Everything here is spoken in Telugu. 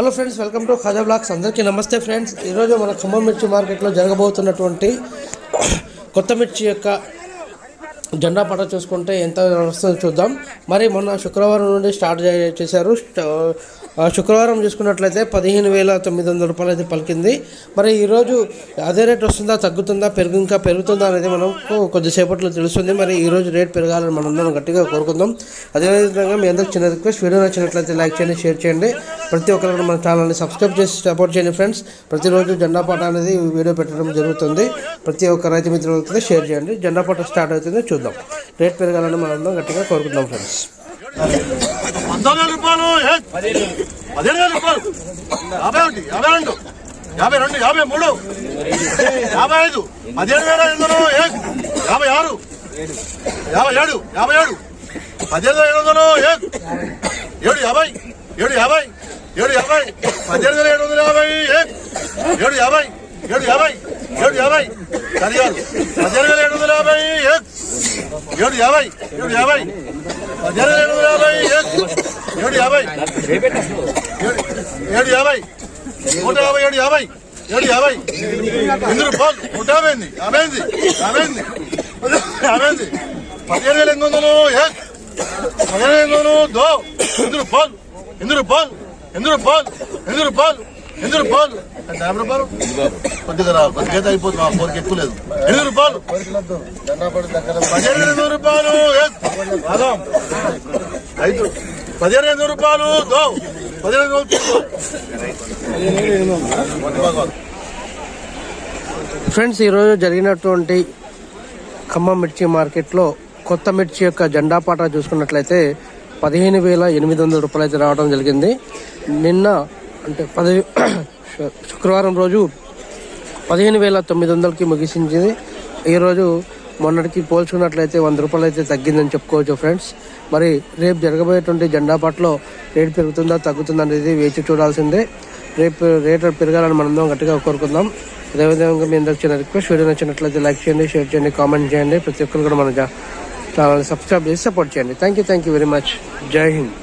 Hello friends welcome to Khaja blogs. అందరికీ నమస్తే ఫ్రెండ్స్. ఈరోజు మన ఖమ్మం మిర్చి మార్కెట్లో జరగబోతున్నటువంటి కొత్త మిర్చి యొక్క జెండా పట చూసుకుంటే ఎంత వస్తుందో చూద్దాం. మరి మొన్న శుక్రవారం నుండి స్టార్ట్ చేశారు. శుక్రవారం చూసుకున్నట్లయితే పదిహేను వేల తొమ్మిది వందల రూపాయలు అయితే పలికింది. మరి ఈరోజు అదే రేట్ వస్తుందా తగ్గుతుందా పెరుగు ఇంకా పెరుగుతుందా అనేది మనకు కొద్దిసేపట్లో తెలుస్తుంది. మరి ఈరోజు రేట్ పెరగాలని మనందరం గట్టిగా కోరుకుందాం. అదేవిధంగా మీ అందరికి చిన్న రిక్వెస్ట్ వీడియో నచ్చినట్లయితే లైక్ చేయండి షేర్ చేయండి. ప్రతి ఒక్కరు మన ఛానల్ని సబ్స్క్రైబ్ చేసి సపోర్ట్ చేయండి ఫ్రెండ్స్. ప్రతిరోజు జెండా పాట అనేది వీడియో పెట్టడం జరుగుతుంది. ప్రతి ఒక్క రైతు మిత్రులతో షేర్ చేయండి. జెండా పాట స్టార్ట్ అవుతుంది. చూద్దాం. చూద్దాం. రేట్ పెరగాలని మనందరం గట్టిగా కోరుకుందాం ఫ్రెండ్స్. యాభై రెండు యాభై మూడు యాభై ఐదు పదిహేడు వేల ఐదు వందలు యాభై ఆరు యాభై ఏడు యాభై ఏడు పదిహేను ఏడు వందలు ఏడు యాభై ఏడు యాభై ఏడు యాభై పదిహేడు వేల ఏడు వందల యాభై ఏడు యాభై ఏడు యాభై ఏడు యాభై అది పదిహేను వేల యాభై ఏడు యాభై ఏడు యాభై. పదిహేను వేల ఏడు యాభై ఏడు యాభై. ఏడు- యాభై. నూట యాభై ఏడు యాభై. ఏడు యాభై. ఎనిమిది రూపాయలు నూట యాభై ఎనిమిది యాభై ఎనిమిది యాభై ఎనిమిది యాభై ఎనిమిది పదిహేను వేల ఎనిమిది వందలు ఏ? పదిహేను వేల ఎనిమిది వందలు దో. ఎనిమిది రూపాయలు ఎనిమిది రూపాయలు ఎనిమిది రూపాయలు ఎనిమిది రూపాయలు ఎనిమిది రూపాయలు. అంటే యాభై రూపాయలు. కొద్దిగా రా కొద్దిగా అయిపోతుంది ఆ ఫోర్కి ఎక్కువ లేదు. ఎనిమిది రూపాయలు? పదిహేను ఎనిమిది రూపాయలు. ఐదు. పదిహేను ఎనిమిది రూపాయలు. దో. పదిహేను ఎనిమిది ఫ్రెండ్స్ ఈరోజు జరిగినటువంటి ఖమ్మం మిర్చి మార్కెట్లో కొత్త మిర్చి యొక్క జెండా పాట చూసుకున్నట్లయితే పదిహేను వేల ఎనిమిది వందల రూపాయలు అయితే రావడం జరిగింది. నిన్న అంటే పది శుక్రవారం రోజు పదిహేను వేల తొమ్మిది వందలకి ముగిసించింది ఈరోజు మొన్నటికి పోల్చుకున్నట్లయితే వంద రూపాయలు అయితే తగ్గిందని చెప్పుకోవచ్చు ఫ్రెండ్స్. మరి రేపు జరగబోయేటువంటి జెండా పాటలో రేటు పెరుగుతుందా తగ్గుతుందా అనేది వేచి చూడాల్సిందే. రేపు రేటు పెరగాలని మనందరం గట్టిగా కోరుకుందాం. అదేవిధంగా మీ అందరికి చిన్న రిక్వెస్ట్ వీడియో నచ్చినట్లయితే లైక్ చేయండి షేర్ చేయండి కామెంట్ చేయండి. ప్రతి ఒక్కరు కూడా మన ఛానల్ సబ్స్క్రైబ్ చేసి సపోర్ట్ చేయండి. Thank you thank you very much జై హింద్.